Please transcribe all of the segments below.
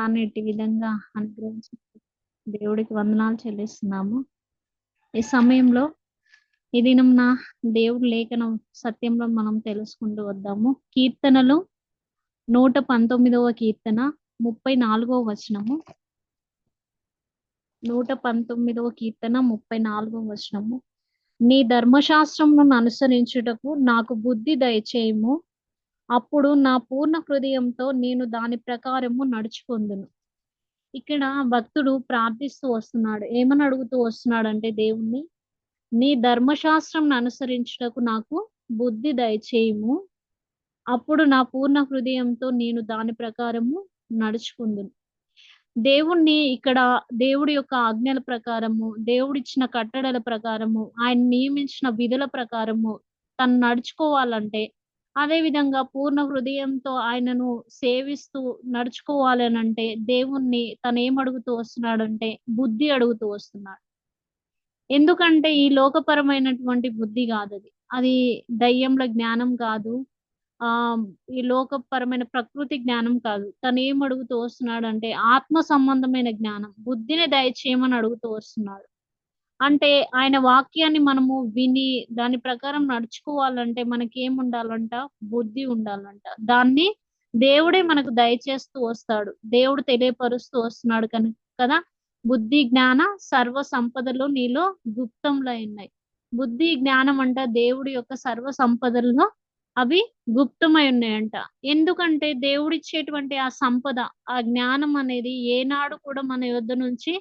నన్ను ఇట్టి విధంగా అనుగ్రహించి దేవుడికి వందనాలు చెల్లిస్తున్నాము. ఈ సమయంలో ఈ దినం నా దేవుడు లేఖనం సత్యంలో మనం తెలుసుకుంటూ వద్దాము. కీర్తనలు నూట పంతొమ్మిదవ కీర్తన ముప్పై నాలుగవ వచనము. నూట పంతొమ్మిదవ కీర్తన ముప్పై నాలుగవ వచనము. నీ ధర్మశాస్త్రమును అనుసరించుటకు నాకు బుద్ధి దయచేయము. అప్పుడు నా పూర్ణ హృదయంతో నేను దాని ప్రకారము నడుచుకుందును. ఇక్కడ భక్తుడు ప్రార్థిస్తూ వస్తున్నాడు. ఏమని అడుగుతూ వస్తున్నాడు అంటే దేవుణ్ణి నీ ధర్మశాస్త్రం అనుసరించుటకు నాకు బుద్ధి దయచేయము. అప్పుడు నా పూర్ణ హృదయంతో నేను దాని ప్రకారము నడుచుకుందును. దేవుణ్ణి ఇక్కడ దేవుడి యొక్క ఆజ్ఞల ప్రకారము దేవుడిచ్చిన కట్టడల ప్రకారము ఆయన నియమించిన విధుల ప్రకారము తను నడుచుకోవాలంటే అదే విధంగా పూర్ణ హృదయంతో ఆయనను సేవిస్తూ నడుచుకోవాలనంటే అంటే దేవుణ్ణి తను ఏమడుగుతూ వస్తున్నాడంటే బుద్ధి అడుగుతూ వస్తున్నాడు. ఎందుకంటే ఈ లోకపరమైనటువంటి బుద్ధి కాదు అది అది దయ్యంల జ్ఞానం కాదు. ఆ ఈ లోకపరమైన ప్రకృతి జ్ఞానం కాదు. తను ఏం అడుగుతూ వస్తున్నాడు అంటే ఆత్మ సంబంధమైన జ్ఞానం. బుద్ధిని దయచేయమని అడుగుతూ వస్తున్నాడు. అంటే ఆయన వాక్యాన్ని మనము విని దాని ప్రకారం నడుచుకోవాలంటే మనకి ఏం ఉండాలంట బుద్ధి ఉండాలంట. దాన్ని దేవుడే మనకు దయచేస్తూ వస్తాడు. దేవుడు తెలియపరుస్తూ వస్తున్నాడు కనుక కదా? బుద్ధి జ్ఞాన సర్వ సంపదలు నీలో గుప్తంలో ఉన్నాయి. బుద్ధి జ్ఞానం అంట దేవుడి యొక్క సర్వ సంపదల్లో అవి గుప్తమై ఉన్నాయంట. ఎందుకంటే దేవుడిచ్చేటువంటి ఆ సంపద ఆ జ్ఞానం అనేది ఏనాడు కూడా మన యొద్ద నుంచి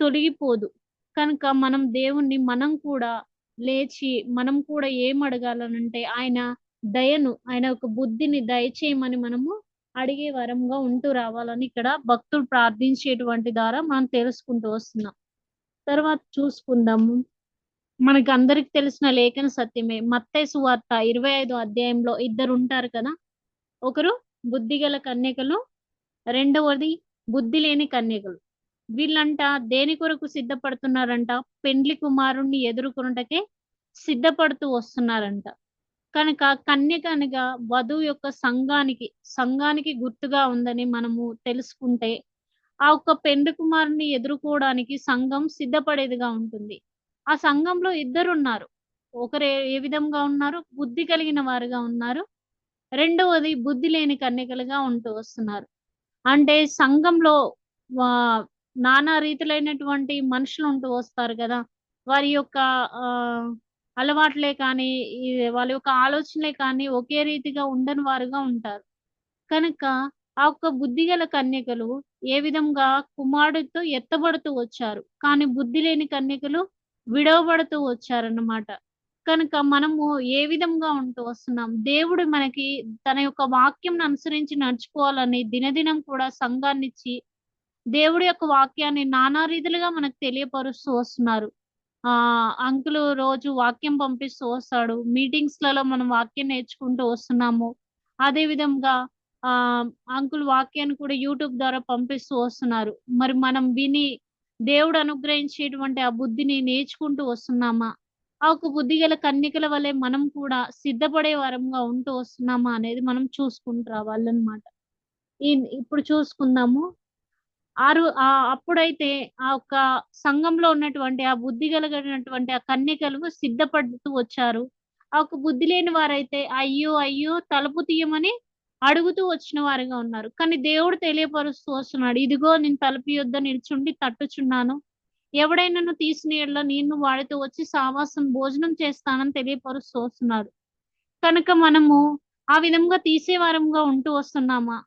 తొలగిపోదు. కనుక మనం దేవుణ్ణి మనం కూడా లేచి మనం కూడా ఏం అడగాలనంటే ఆయన దయను ఆయన ఒక బుద్ధిని దయచేయమని మనము అడిగే వరంగా ఉంటూ రావాలని ఇక్కడ భక్తులు ప్రార్థించేటువంటి ద్వారా మనం తెలుసుకుంటూ వస్తున్నాం. తర్వాత చూసుకుందాము మనకి అందరికి తెలిసిన లేఖన సత్యమే. మత్తయి సువార్త ఇరవై ఐదు అధ్యాయంలో ఇద్దరు ఉంటారు కదా? ఒకరు బుద్ధిగల కన్యకలు రెండవది బుద్ధి లేని కన్యకలు. వీళ్ళంట దేని కొరకు సిద్ధపడుతున్నారంట? పెండ్లి కుమారుణ్ణి ఎదుర్కొనుటకే సిద్ధపడుతూ వస్తున్నారంట. కనుక కన్య కనుక వధువు యొక్క సంఘానికి సంఘానికి గుర్తుగా ఉందని మనము తెలుసుకుంటే ఆ ఒక్క పెండ్లి కుమారుని ఎదుర్కోవడానికి సంఘం సిద్ధపడేదిగా ఉంటుంది. ఆ సంఘంలో ఇద్దరు ఉన్నారు ఒకరు ఏ విధంగా ఉన్నారు? బుద్ధి కలిగిన వారుగా ఉన్నారు. రెండవది బుద్ధి లేని కన్యకలుగా ఉంటూ వస్తున్నారు. అంటే సంఘంలో నానా రీతులైనటువంటి మనుషులు ఉంటూ వస్తారు కదా. వారి యొక్క ఆ అలవాట్లే కానీ వాళ్ళ యొక్క ఆలోచనలే కానీ ఒకే రీతిగా ఉండని వారుగా ఉంటారు. కనుక ఆ ఒక్క బుద్ధిగల కన్యకలు ఏ విధంగా కుమారుడితో ఎత్తబడుతూ వచ్చారు? కానీ బుద్ధి లేని కన్యకలు విడవబడుతూ వచ్చారన్నమాట. కనుక మనము ఏ విధంగా ఉంటూ వస్తున్నాం? దేవుడు మనకి తన యొక్క వాక్యం అనుసరించి నడుచుకోవాలని దినదినం కూడా సంఘాన్నిచ్చి దేవుడి యొక్క వాక్యాన్ని నానా రీతిలుగా మనకు తెలియపరుస్తూ వస్తున్నారు. ఆ అంకులు రోజు వాక్యం పంపిస్తూ వస్తాడు. మీటింగ్స్లలో మనం వాక్యం నేర్చుకుంటూ వస్తున్నాము. అదే విధంగా ఆ అంకుల్ వాక్యాన్ని కూడా యూట్యూబ్ ద్వారా పంపిస్తూ వస్తున్నారు. మరి మనం విని దేవుడు అనుగ్రహించేటువంటి ఆ బుద్ధిని నేర్చుకుంటూ వస్తున్నామా? ఆ ఒక బుద్ధి గల కన్యకల వలె మనం కూడా సిద్ధపడే వరంగా ఉంటూ వస్తున్నామా అనేది మనం చూసుకుంటూ రావాలన్నమాట. ఇప్పుడు చూసుకుందాము. ఆరు ఆ అప్పుడైతే ఆ యొక్క సంఘంలో ఉన్నటువంటి ఆ బుద్ధి కలిగినటువంటి ఆ కన్యకలు సిద్ధపడుతూ వచ్చారు. ఆ ఒక బుద్ధి లేని వారైతే అయ్యో అయ్యో తలుపు తీయమని అడుగుతూ వచ్చిన వారుగా ఉన్నారు. కానీ దేవుడు తెలియపరుస్తూ వస్తున్నాడు. ఇదిగో నేను తలుపు యొద్ద నిల్చుండి తట్టుచున్నాను. ఎవడైనా తీసిన ఎడల నేను వాడితో వచ్చి సావాసం భోజనం చేస్తానని తెలియపరుస్తూ వస్తున్నాడు. కనుక మనము ఆ విధంగా తీసేవారంగా ఉంటూ వస్తున్నామా?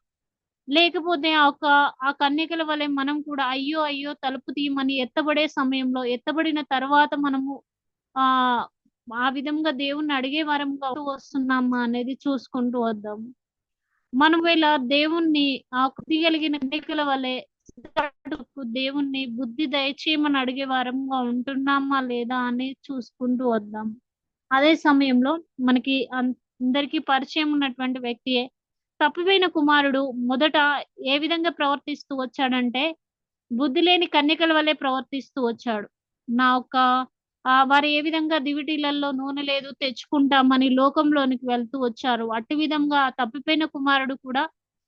లేకపోతే ఆ ఒక ఆ కన్యకల వలె మనం కూడా అయ్యో అయ్యో తలుపు తీయమని ఎత్తబడే సమయంలో ఎత్తబడిన తర్వాత మనము ఆ ఆ విధంగా దేవుణ్ణి అడిగే వరంగా వస్తున్నామా అనేది చూసుకుంటూ వద్దాము మనం వేళ దేవుణ్ణి ఆ తీయగలిగిన కన్యకల వలె దేవుణ్ణి బుద్ధి దయచేయమని అడిగే వారంగా ఉంటున్నామా లేదా అని చూసుకుంటూ వద్దాం. అదే సమయంలో మనకి అందరికీ పరిచయం ఉన్నటువంటి వ్యక్తియే తప్పిపోయిన కుమారుడు మొదట ఏ విధంగా ప్రవర్తిస్తూ వచ్చాడంటే బుద్ధి లేని కన్యకల వల్లే ప్రవర్తిస్తూ వచ్చాడు. నా ఒక వారు ఏ విధంగా దివిటీలలో నూనె లేదు తెచ్చుకుంటామని లోకంలోనికి వెళ్తూ వచ్చారు. అట్టి విధంగా తప్పిపోయిన కుమారుడు కూడా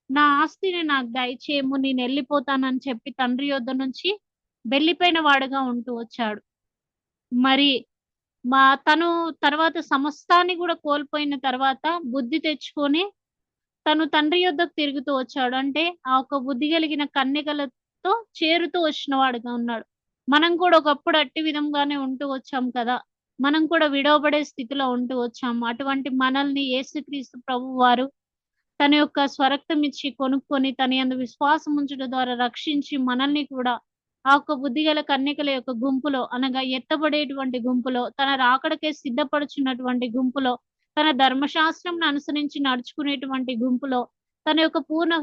నా ఆస్తిని నాకు దయచేయము నేను వెళ్ళిపోతానని చెప్పి తండ్రి యొద్ద నుంచి వెళ్ళిపోయిన వాడుగా ఉంటూ వచ్చాడు. మరి మా తను తర్వాత సమస్తాన్ని కూడా కోల్పోయిన తర్వాత బుద్ధి తెచ్చుకొని తను తండ్రి యొద్దకు తిరుగుతూ వచ్చాడు. అంటే ఆ ఒక బుద్ధి కలిగిన కన్యకలతో చేరుతూ వచ్చిన వాడుగా ఉన్నాడు. మనం కూడా ఒకప్పుడు అట్టి విధంగానే ఉంటూ వచ్చాం కదా. మనం కూడా విడవబడే స్థితిలో ఉంటూ వచ్చాం. అటువంటి మనల్ని ఏసుక్రీస్తు ప్రభు వారు తన యొక్క స్వరక్తం ఇచ్చి కొనుక్కొని తన అందు విశ్వాసం ఉంచడం ద్వారా రక్షించి మనల్ని కూడా ఆ యొక్క బుద్ధిగల కన్యకల యొక్క గుంపులో అనగా ఎత్తబడేటువంటి గుంపులో తన రాకడకే సిద్ధపడుచున్నటువంటి గుంపులో తన ధర్మశాస్త్రంను అనుసరించి నడుచుకునేటువంటి గుంపులో తన యొక్క పూర్ణ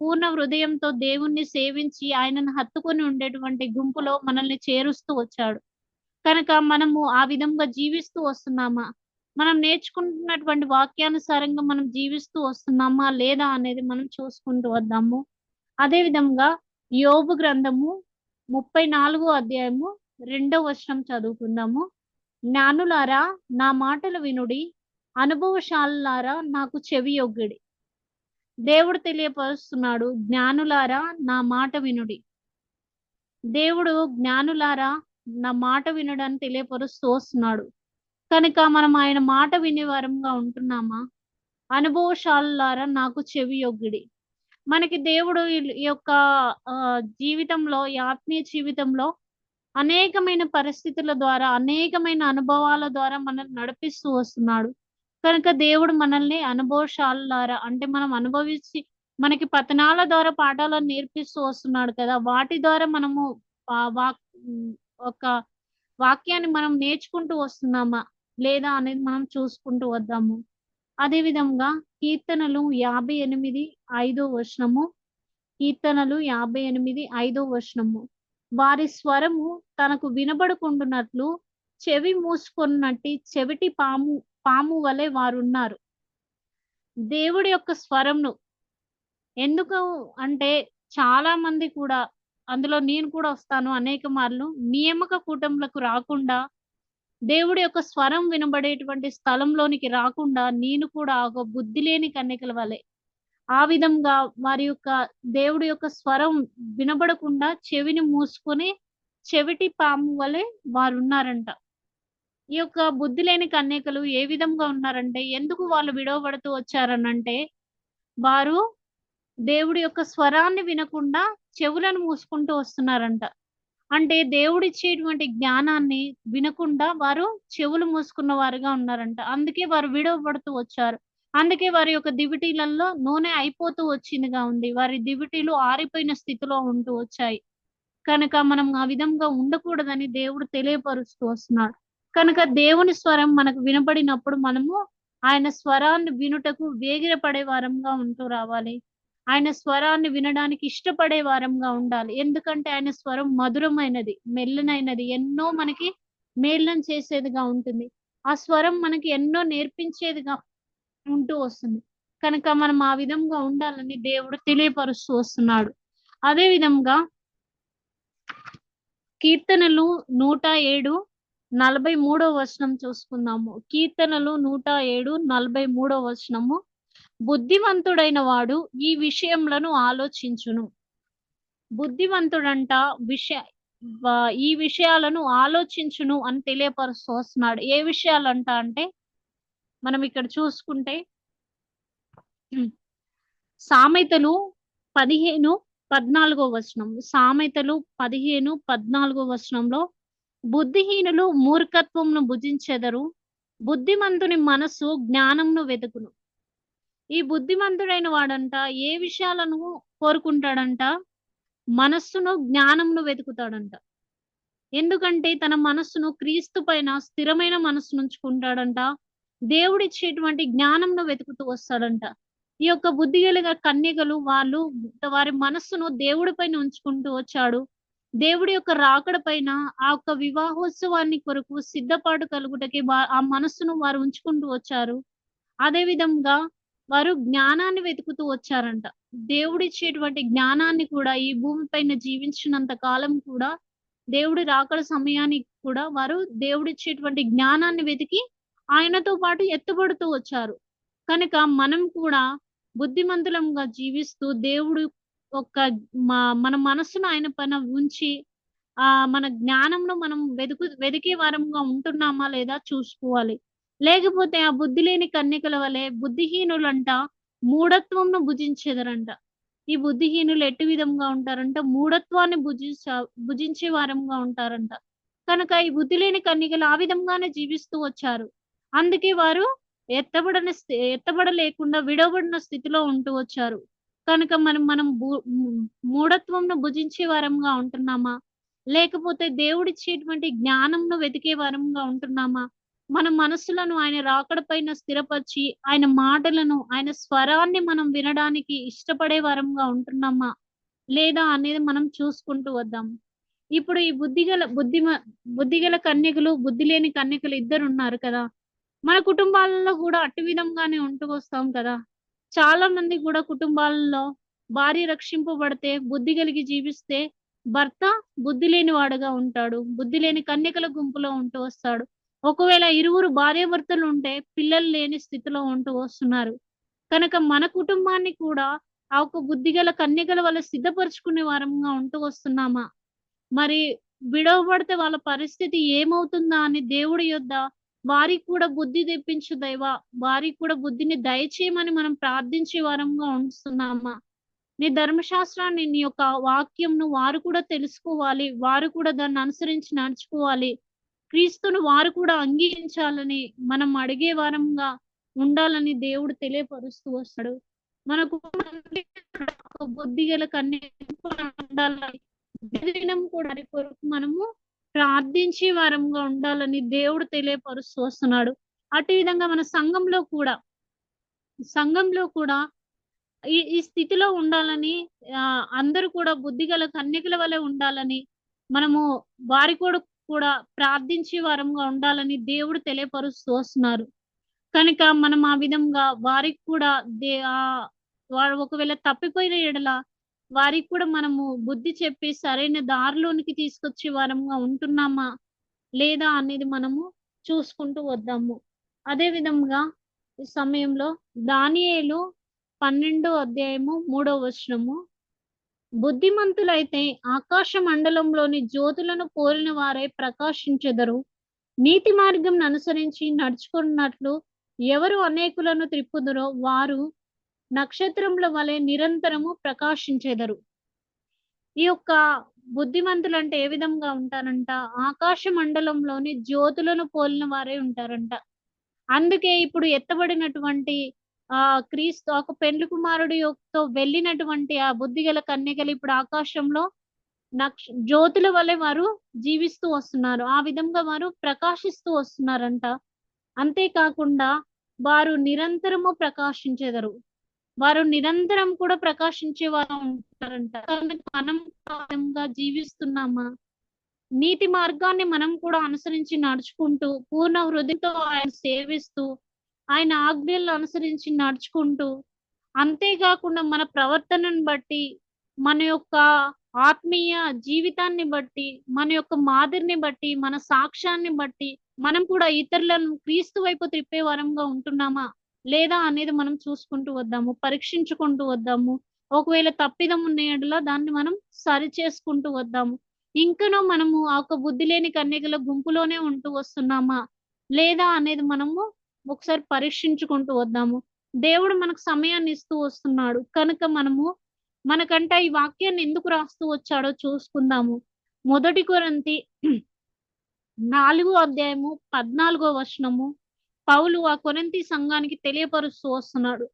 పూర్ణ హృదయంతో దేవుణ్ణి సేవించి ఆయనను హత్తుకొని ఉండేటువంటి గుంపులో మనల్ని చేరుస్తూ వచ్చాడు. కనుక మనము ఆ విధంగా జీవిస్తూ వస్తున్నామా? మనం నేర్చుకుంటున్నటువంటి వాక్యానుసారంగా మనం జీవిస్తూ వస్తున్నామా లేదా అనేది మనం చూసుకుంటూ వద్దాము. అదే విధంగా యోబు గ్రంథము ముప్పై నాలుగో అధ్యాయము రెండో వచనం చదువుకుందాము. జ్ఞానులారా నా మాటలు వినుడి అనుభవశాలులారా నాకు చెవి యొగ్గిడి దేవుడు తెలియపరుస్తున్నాడు జ్ఞానులారా నా మాట వినుడి. దేవుడు జ్ఞానులారా నా మాట వినడని తెలియపరుస్తూ వస్తున్నాడు కనుక మనం ఆయన మాట వినేవారంగా ఉంటున్నామా? అనుభవశాలులారా నాకు చెవి యొగ్గిడి మనకి దేవుడు ఈ- యొక్క ఆ, జీవితంలో ఈ ఆత్మీయ జీవితంలో అనేకమైన పరిస్థితుల ద్వారా అనేకమైన అనుభవాల ద్వారా మనల్ని నడిపిస్తూ వస్తున్నాడు. కనుక దేవుడు మనల్ని అనుభవశాలులారా? అంటే మనం అనుభవించి మనకి పతనాల ద్వారా పాఠాలను నేర్పిస్తూ వస్తున్నాడు కదా? వాటి ద్వారా మనము వాక్ ఒక వాక్యాన్ని మనం నేర్చుకుంటూ వస్తున్నామా? లేదా అనేది మనం చూసుకుంటూ వద్దాము. అదే విధంగా కీర్తనలు యాభై ఎనిమిది ఐదో వచనము కీర్తనలు యాభై ఎనిమిది ఐదో వచనము. వారి స్వరము తనకు వినబడుకుంటున్నట్లు చెవి మూసుకున్నట్టి చెవిటి పాము పాము వలె వారున్నారు. దేవుడి యొక్క స్వరంను ఎందుకు అంటే చాలా మంది కూడా అందులో నేను కూడా వస్తాను అనేక మార్లు నియమక కూటములకు రాకుండా దేవుడి యొక్క స్వరం వినబడేటువంటి స్థలంలోనికి రాకుండా నేను కూడా ఒక బుద్ధి లేని కన్యకల వలె ఆ విధంగా వారి యొక్క దేవుడి యొక్క స్వరం వినబడకుండా చెవిని మూసుకొని చెవిటి పాము వలె వారు ఉన్నారంట ఈ యొక్క బుద్ధి లేని కన్యకలు ఏ విధంగా ఉన్నారంటే ఎందుకు వాళ్ళు విడవబడుతూ వచ్చారనంటే వారు దేవుడి యొక్క స్వరాన్ని వినకుండా చెవులను మూసుకుంటూ వస్తున్నారంట. అంటే దేవుడిచ్చేటువంటి జ్ఞానాన్ని వినకుండా వారు చెవులు మూసుకున్న వారుగా ఉన్నారంట. అందుకే వారు విడవబడుతూ వచ్చారు. అందుకే వారి యొక్క దివిటీలలో నూనె అయిపోతూ వచ్చిందిగా ఉంది. వారి దివిటీలు ఆరిపోయిన స్థితిలో ఉంటూ వచ్చాయి. కనుక మనం ఆ విధంగా ఉండకూడదని దేవుడు తెలియపరుస్తూ వస్తున్నాడు. కనుక దేవుని స్వరం మనకు వినబడినప్పుడు మనము ఆయన స్వరాన్ని వినుటకు వేగిరపడే వారంగా ఉంటూ రావాలి. ఆయన స్వరాన్ని వినడానికి ఇష్టపడే వారంగా ఉండాలి. ఎందుకంటే ఆయన స్వరం మధురమైనది మెల్లనైనది ఎన్నో మనకి మేళనం చేసేదిగా ఉంటుంది. ఆ స్వరం మనకి ఎన్నో నేర్పించేదిగా ఉంటూ వస్తుంది. కనుక మనం ఆ విధంగా ఉండాలని దేవుడు తెలియపరుస్తూ వస్తున్నాడు. అదే విధంగా కీర్తనలు నూట ఏడు నలభై మూడో వచనం చూసుకుందాము. కీర్తనలు నూట ఏడు నలభై మూడో వచనము. బుద్ధిమంతుడైన వాడు ఈ విషయములను ఆలోచించును. బుద్ధిమంతుడంట విషయ ఈ విషయాలను ఆలోచించును అని తెలియపరుస్తూ వస్తున్నాడు ఏ విషయాలంట అంటే మనం ఇక్కడ చూసుకుంటే సామెతలు పదిహేను పద్నాలుగో వచనం. సామెతలు పదిహేను పద్నాలుగో వచనంలో బుద్ధిహీనులు మూర్ఖత్వంను భుజించెదరు. బుద్ధిమంతుని మనస్సు జ్ఞానంను వెతుకును. ఈ బుద్ధిమంతుడైన వాడంట ఏ విషయాలను కోరుకుంటాడంట? మనస్సును జ్ఞానంను వెతుకుతాడంట. ఎందుకంటే తన మనస్సును క్రీస్తు పైన స్థిరమైన మనస్సు ఉంచుకుంటాడంట దేవుడిచ్చేటువంటి జ్ఞానంను వెతుకుతూ వస్తాడంట. ఈ యొక్క బుద్ధి కలిగిన కన్యకలు వాళ్ళు వారి మనస్సును దేవుడి పైన ఉంచుకుంటూ వచ్చాడు. దేవుడి యొక్క రాకడ పైన ఆ యొక్క వివాహోత్సవాన్ని కొరకు సిద్ధపాటు కలుగుటకి ఆ మనస్సును వారు ఉంచుకుంటూ వచ్చారు. అదే విధంగా వారు జ్ఞానాన్ని వెతుకుతూ వచ్చారంట. దేవుడిచ్చేటువంటి జ్ఞానాన్ని కూడా ఈ భూమి పైన జీవించినంత కాలం కూడా దేవుడి రాకడ సమయానికి కూడా వారు దేవుడిచ్చేటువంటి జ్ఞానాన్ని వెతికి ఆయనతో పాటు ఎత్తుబడుతూ వచ్చారు. కనుక మనం కూడా బుద్ధిమంతులంగా జీవిస్తూ దేవుడు ఒక మా మన మనస్సును ఆయన పైన ఉంచి ఆ మన జ్ఞానంను మనం వెతుకు వెదికే వారంగా ఉంటున్నామా లేదా చూసుకోవాలి. లేకపోతే ఆ బుద్ధి లేని కన్యకల వలె బుద్ధిహీనులంట మూఢత్వంను భుజించేదరంట. ఈ బుద్ధిహీనులు ఎట్టి విధంగా ఉంటారంట? మూఢత్వాన్ని భుజించ భుజించే వారంగా ఉంటారంట. కనుక ఈ బుద్ధి లేని కన్యకలు ఆ విధంగానే జీవిస్తూ వచ్చారు. అందుకే వారు ఎత్తబడని ఎత్తబడలేకుండా విడవబడిన స్థితిలో ఉంటూ వచ్చారు. కనుక మనం మనం మూఢత్వంను భుజించే వారంగా ఉంటున్నామా? లేకపోతే దేవుడిచ్చేటువంటి జ్ఞానంను వెతికే వారంగా ఉంటున్నామా? మన మనసులను ఆయన రాకడ పైన స్థిరపరిచి ఆయన మాటలను ఆయన స్వరాన్ని మనం వినడానికి ఇష్టపడే వారంగా ఉంటున్నామా? లేదా అనేది మనం చూసుకుంటూ వద్దాం. ఇప్పుడు ఈ బుద్ధిగల బుద్ధిమ బుద్ధిగల కన్యకలు బుద్ధి లేని కన్యకలు ఇద్దరు ఉన్నారు కదా. మన కుటుంబాలలో కూడా అట్టి విధంగానే ఉంటూ వస్తాం కదా. చాలా మంది కూడా కుటుంబాలలో భార్య రక్షింపబడితే బుద్ధి కలిగి జీవిస్తే భర్త బుద్ధి లేని వాడుగా ఉంటాడు. బుద్ధి లేని కన్యకల గుంపులో ఉంటూ వస్తాడు. ఒకవేళ ఇరువురు భార్యాభర్తలు ఉంటే పిల్లలు లేని స్థితిలో ఉంటూ వస్తున్నారు. కనుక మన కుటుంబాన్ని కూడా ఆ ఒక బుద్ధిగల కన్యకల వల్ల సిద్ధపరచుకునే వారంగా ఉంటూ వస్తున్నామా? మరి విడవబడితే వాళ్ళ పరిస్థితి ఏమవుతుందా అని దేవుడి యొద్ద వారికి కూడా బుద్ధి తెప్పించు దైవ వారికి కూడా బుద్ధిని దయచేయమని మనం ప్రార్థించే వారంగా ఉంటున్నామా? నీ ధర్మశాస్త్రాన్ని నీ యొక్క వాక్యంను వారు కూడా తెలుసుకోవాలి వారు కూడా దాన్ని అనుసరించి నడుచుకోవాలి. క్రీస్తును వారు కూడా అంగీకరించాలని మనం అడిగే వారంగా ఉండాలని దేవుడు తెలియపరుస్తూ వస్తాడు. మనకు బుద్ధి గల కన్నీ ఉండాలని దినం కూడా కొరకు మనము ప్రార్థించే వారంగా ఉండాలని దేవుడు తెలియపరుస్తూ వస్తున్నాడు. అటు విధంగా మన సంఘంలో కూడా సంఘంలో కూడా ఈ ఈ స్థితిలో ఉండాలని అందరూ కూడా బుద్ధిగల కన్యకల వలె ఉండాలని మనము వారి కూడా కూడా ప్రార్థించే వారంగా ఉండాలని దేవుడు తెలియపరుస్తూ వస్తున్నారు. కనుక మనం ఆ విధంగా వారికి కూడా దే ఆ ఒకవేళ తప్పిపోయిన ఎడల వారికి కూడా మనము బుద్ధి చెప్పి సరైన దారిలోనికి తీసుకొచ్చే వారంగా ఉంటున్నామా లేదా అనేది మనము చూసుకుంటూ వద్దాము. అదే విధంగా ఈ సమయంలో దానియేలు పన్నెండో అధ్యాయము మూడో వచనము. బుద్ధిమంతులైతే ఆకాశ మండలంలోని జ్యోతులను కోరిన వారే ప్రకాశించెదరు. నీతి మార్గం అనుసరించి నడుచుకున్నట్లు ఎవరు అనేకులను త్రిప్పుదురో వారు నక్షత్రముల వలె నిరంతరము ప్రకాశించెదరు. ఈ యొక్క బుద్ధిమంతులు అంటే ఏ విధంగా ఉంటారంట? ఆకాశ మండలంలోని జ్యోతులను పోలిన వారే ఉంటారంట. అందుకే ఇప్పుడు ఎత్తబడినటువంటి ఆ క్రీస్తు ఒక పెండ్లి కుమారుడి యొక్కతో వెళ్ళినటువంటి ఆ బుద్ధిగల కన్యకలు ఇప్పుడు ఆకాశంలో నక్ష జ్యోతుల వలె వారు జీవిస్తూ వస్తున్నారు. ఆ విధంగా వారు ప్రకాశిస్తూ వస్తున్నారంట. అంతేకాకుండా వారు నిరంతరము ప్రకాశించెదరు. వారు నిరంతరం కూడా ప్రకాశించే వారు ఉంటారంట. మనం జీవిస్తున్నామా? నీతి మార్గాన్ని మనం కూడా అనుసరించి నడుచుకుంటూ పూర్ణ హృదయంతో ఆయన సేవిస్తూ ఆయన ఆజ్ఞలను అనుసరించి నడుచుకుంటూ అంతేకాకుండా మన ప్రవర్తనను బట్టి మన యొక్క ఆత్మీయ జీవితాన్ని బట్టి మన యొక్క మాదిరిని బట్టి మన సాక్ష్యాన్ని బట్టి మనం కూడా ఇతరులను క్రీస్తు వైపు త్రిప్పే వరంగా ఉంటున్నామా? లేదా అనేది మనం చూసుకుంటూ వద్దాము పరీక్షించుకుంటూ వద్దాము. ఒకవేళ తప్పిదం ఉన్న దాన్ని మనం సరి చేసుకుంటూ వద్దాము. ఇంకనూ మనము ఆ ఒక బుద్ధి లేని కన్యకల గుంపులోనే ఉంటూ వస్తున్నామా? లేదా అనేది మనము ఒకసారి పరీక్షించుకుంటూ వద్దాము. దేవుడు మనకు సమయాన్ని ఇస్తూ వస్తున్నాడు. కనుక మనము మనకంట ఈ వాక్యాన్ని ఎందుకు రాస్తూ వచ్చాడో చూసుకుందాము. మొదటి కొరంతి నాలుగో అధ్యాయము పద్నాలుగో వచనము. పౌలు ఆ కొరంతి సంఘానికి తెలియపరుస్తూ వస్తున్నాడు.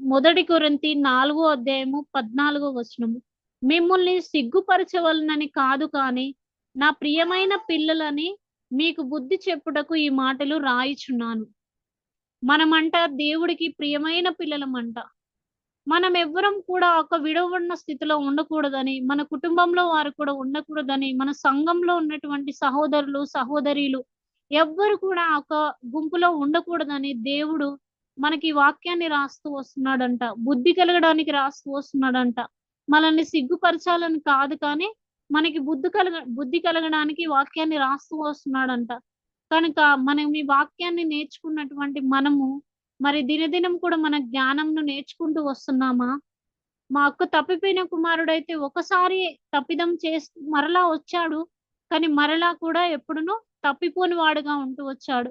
మొదటి కొరంతి నాలుగో అధ్యాయము పద్నాలుగో వచనము. మిమ్మల్ని సిగ్గుపరచవలనని కాదు కానీ నా ప్రియమైన పిల్లలని మీకు బుద్ధి చెప్పుటకు ఈ మాటలు రాయిచున్నాను. మనమంట దేవుడికి ప్రియమైన పిల్లలమంట. మనం ఎవ్వరం కూడా ఒక విడవబడిన స్థితిలో ఉండకూడదని మన కుటుంబంలో వారు కూడా ఉండకూడదని మన సంఘంలో ఉన్నటువంటి సహోదరులు సహోదరీలు ఎవ్వరు కూడా ఒక గుంపులో ఉండకూడదని దేవుడు మనకి ఈ వాక్యాన్ని రాస్తూ వస్తున్నాడంట. బుద్ధి కలగడానికి రాస్తూ వస్తున్నాడంట. మనల్ని సిగ్గుపరచాలని కాదు కానీ మనకి బుద్ధి కలగ బుద్ధి కలగడానికి వాక్యాన్ని రాస్తూ వస్తున్నాడంట. కనుక మనం ఈ వాక్యాన్ని నేర్చుకున్నటువంటి మనము మరి దినదినం కూడా మన జ్ఞానంను నేర్చుకుంటూ వస్తున్నామా? మా అక్క తప్పిపోయిన కుమారుడైతే ఒకసారి తప్పిదం చేసి మరలా వచ్చాడు. కానీ మరలా కూడా ఎప్పుడునూ తప్పిపోని వాడుగా ఉంటూ వచ్చాడు.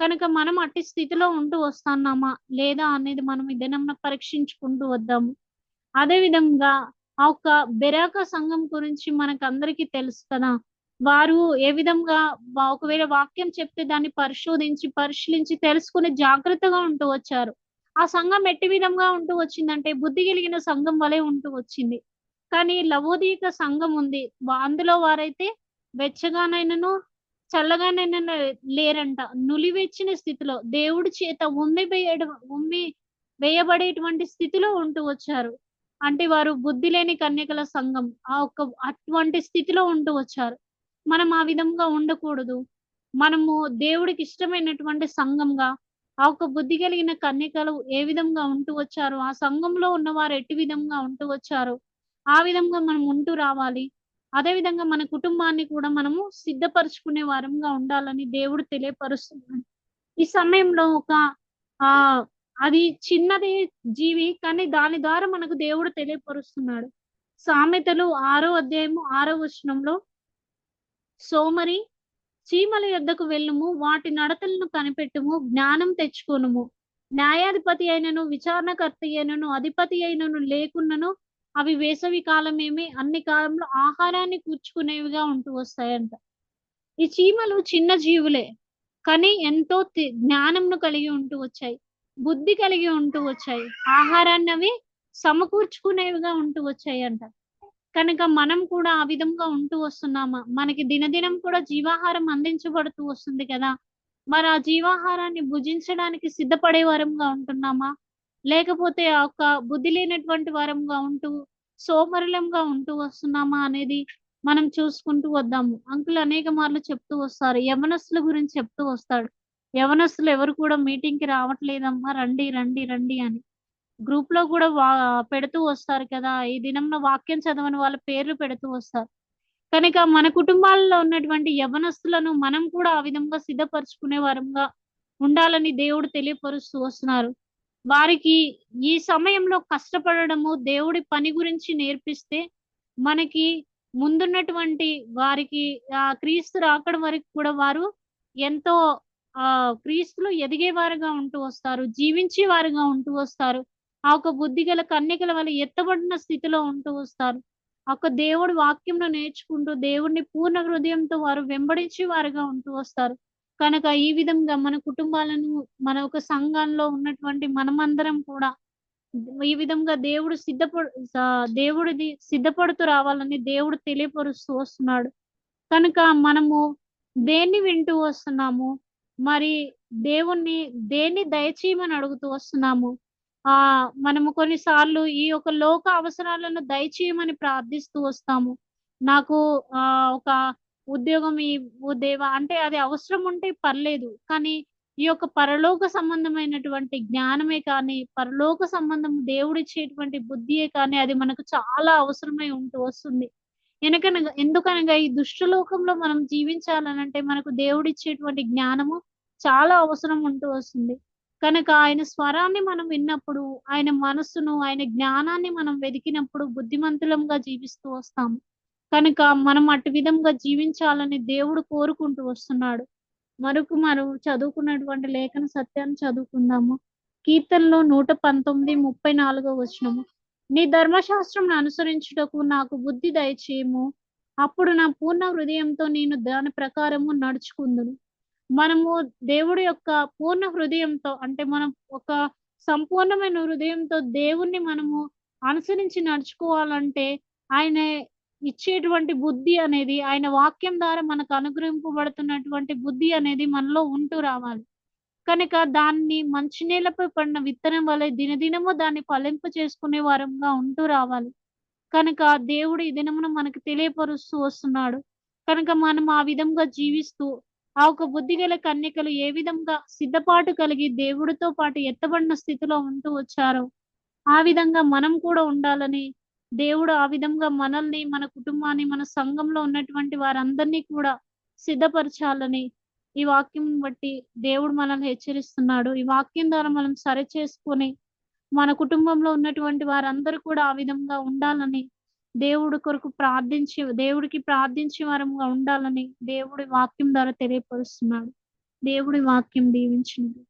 కనుక మనం అట్టి స్థితిలో ఉంటూ వస్తున్నామా? లేదా అనేది మనం ఈ దినంన పరీక్షించుకుంటూ వద్దాము. అదే విధంగా ఆ ఒక్క బెరాక సంఘం గురించి మనకు అందరికీ తెలుసు కదా. వారు ఏ విధంగా ఒకవేళ వాక్యం చెప్తే దాన్ని పరిశోధించి పరిశీలించి తెలుసుకుని జాగ్రత్తగా ఉంటూ వచ్చారు. ఆ సంఘం ఎట్టి విధంగా ఉంటూ వచ్చిందంటే బుద్ధి కలిగిన సంఘం వలె ఉంటూ వచ్చింది. కానీ లవోదీక సంఘం ఉంది. అందులో వారైతే వెచ్చగానైనను చల్లగానే లేరంట. నులివెచ్చిన స్థితిలో దేవుడి చేత ఉమ్మి వేయడం ఉమ్మి వేయబడేటువంటి స్థితిలో ఉంటూ వచ్చారు. అంటే వారు బుద్ధి లేని కన్యకల సంఘం ఆ ఒక్క అటువంటి స్థితిలో ఉంటూ వచ్చారు. మనం ఆ విధంగా ఉండకూడదు. మనము దేవుడికి ఇష్టమైనటువంటి సంఘంగా ఆ ఒక్క బుద్ధి కలిగిన కన్యకలు ఏ విధంగా ఉంటూ వచ్చారు? ఆ సంఘంలో ఉన్నవారు ఎట్టి విధంగా ఉంటూ వచ్చారు? ఆ విధంగా మనం ఉంటూ రావాలి. అదే విధంగా మన కుటుంబాన్ని కూడా మనము సిద్ధపరచుకునే వారంగా ఉండాలని దేవుడు తెలియపరుస్తున్నాడు. ఈ సమయంలో ఒక ఆ అది చిన్నది జీవి కానీ దాని ద్వారా మనకు దేవుడు తెలియపరుస్తున్నాడు. సామెతలు ఆరో అధ్యాయము ఆరో వచనంలో సోమరి చీమల యొద్దకు వెళ్ళుము వాటి నడతలను కనిపెట్టుము జ్ఞానం తెచ్చుకోనుము. న్యాయాధిపతి అయినను విచారణకర్త అయినను అధిపతి అయినను లేకున్నను అవి వేసవి కాలమేమి అన్ని కాలంలో ఆహారాన్ని కూర్చుకునేవిగా ఉంటూ వస్తాయంట. ఈ చీమలు చిన్న జీవులే కానీ ఎంతో జ్ఞానంను కలిగి ఉంటూ వచ్చాయి. బుద్ధి కలిగి ఉంటూ వచ్చాయి. ఆహారాన్ని అవి సమకూర్చుకునేవిగా ఉంటూ వచ్చాయి అంట కనుక మనం కూడా ఆ విధంగా ఉంటూ వస్తున్నామా? మనకి దినదినం కూడా జీవాహారం అందించబడుతూ వస్తుంది కదా. మరి ఆ జీవాహారాన్ని భుజించడానికి సిద్ధపడే వారంగా ఉంటున్నామా? లేకపోతే ఆ యొక్క బుద్ధి లేనటువంటి వారంగా ఉంటూ సోమరులంగా ఉంటూ వస్తున్నామా అనేది మనం చూసుకుంటూ వద్దాము. అంకుల్ అనేక మార్లు చెప్తూ వస్తారు. యవనస్తుల గురించి చెప్తూ వస్తాడు. యవనస్తులు ఎవరు కూడా మీటింగ్కి రావట్లేదమ్మా రండి రండి రండి అని. గ్రూప్లో కూడా వా పెడుతూ వస్తారు కదా. ఈ దినంలో వాక్యం చదవని వాళ్ళ పేర్లు పెడుతూ వస్తారు. కనుక మన కుటుంబాల్లో ఉన్నటువంటి యవనస్తులను మనం కూడా ఆ విధంగా సిద్ధపరచుకునే వారంగా ఉండాలని దేవుడు తెలియపరుస్తూ వస్తున్నారు. వారికి ఈ సమయంలో కష్టపడడము దేవుడి పని గురించి నేర్పిస్తే మనకి ముందున్నటువంటి వారికి ఆ క్రీస్తు రాకడం వరకు కూడా వారు ఎంతో ఆ క్రీస్తులు ఎదిగేవారుగా ఉంటూ వస్తారు జీవించే వారుగా ఉంటూ వస్తారు. ఆ ఒక బుద్ధి గల కన్యకల వల్ల ఎత్తబడిన స్థితిలో ఉంటూ వస్తారు. ఒక దేవుడి వాక్యంలో నేర్చుకుంటూ దేవుడిని పూర్ణ హృదయంతో వారు వెంబడించే వారుగా ఉంటూ వస్తారు. కనుక ఈ విధంగా మన కుటుంబాలను మన ఒక సంఘంలో ఉన్నటువంటి మనమందరం కూడా ఈ విధంగా దేవుడు సిద్ధపడు దేవుడిది సిద్ధపడుతూ రావాలని దేవుడు తెలియపరుస్తూ వస్తున్నాడు. కనుక మనము దేన్ని వింటూ వస్తున్నాము? మరి దేవుణ్ణి దేన్ని దయచేయమని అడుగుతూ వస్తున్నాము? ఆ మనము కొన్నిసార్లు ఈ యొక్క లోక అవసరాలను దయచేయమని ప్రార్థిస్తూ వస్తాము. నాకు ఆ ఒక ఉద్యోగం ఈ దేవా అంటే అది అవసరం ఉంటే పర్లేదు. కానీ ఈ యొక్క పరలోక సంబంధమైనటువంటి జ్ఞానమే కానీ పరలోక సంబంధం దేవుడిచ్చేటువంటి బుద్ధియే కానీ అది మనకు చాలా అవసరమై ఉంటూ వస్తుంది. ఎందుకనగా ఎందుకనగా ఈ దుష్టలోకంలో మనం జీవించాలనంటే మనకు దేవుడిచ్చేటువంటి జ్ఞానము చాలా అవసరం ఉంటూ వస్తుంది. కనుక ఆయన స్వరాన్ని మనం విన్నప్పుడు ఆయన మనస్సును ఆయన జ్ఞానాన్ని మనం వెతికినప్పుడు బుద్ధిమంతులంగా జీవిస్తూ వస్తాము. కనుక మనం అటు విధంగా జీవించాలని దేవుడు కోరుకుంటూ వస్తున్నాడు. మరొక మనం చదువుకున్నటువంటి లేఖన సత్యాన్ని చదువుకుందాము. కీర్తనలో నూట పంతొమ్మిది ముప్పై నాలుగో వచనము. నీ ధర్మశాస్త్రం అనుసరించుటకు నాకు బుద్ధి దయచేయము. అప్పుడు నా పూర్ణ హృదయంతో నేను దాని ప్రకారము నడుచుకుందును. మనము దేవుడి యొక్క పూర్ణ హృదయంతో అంటే మనం ఒక సంపూర్ణమైన హృదయంతో దేవుణ్ణి మనము అనుసరించి నడుచుకోవాలంటే ఆయన ఇచ్చేటువంటి బుద్ధి అనేది ఆయన వాక్యం ద్వారా మనకు అనుగ్రహింపబడుతున్నటువంటి బుద్ధి అనేది మనలో ఉంటూ రావాలి. కనుక దాన్ని మంచి నేలపై పడిన విత్తనం వలె దినదినము దాన్ని ఫలింప చేసుకునే వారంగా ఉంటూ రావాలి. కనుక దేవుడు ఈ దినమున మనకు తెలియపరుస్తూ వస్తున్నాడు. కనుక మనం ఆ విధంగా జీవిస్తూ ఆ ఒక బుద్ధి గల కన్యకలు ఏ విధంగా సిద్ధపాటు కలిగి దేవుడితో పాటు ఎత్తబడిన స్థితిలో ఉంటూ వచ్చారో ఆ విధంగా మనం కూడా ఉండాలని దేవుడు ఆ విధంగా మనల్ని మన కుటుంబాన్ని మన సంఘంలో ఉన్నటువంటి వారందరినీ కూడా సిద్ధపరచాలని ఈ వాక్యం బట్టి దేవుడు మనల్ని హెచ్చరిస్తున్నాడు. ఈ వాక్యం ద్వారా మనం సరి చేసుకొని మన కుటుంబంలో ఉన్నటువంటి వారందరూ కూడా ఆ విధంగా ఉండాలని దేవుడి కొరకు ప్రార్థించి దేవుడికి ప్రార్థించే వారంగా ఉండాలని దేవుడి వాక్యం ద్వారా తెలియపరుస్తున్నాడు. దేవుడి వాక్యం దీవించినది.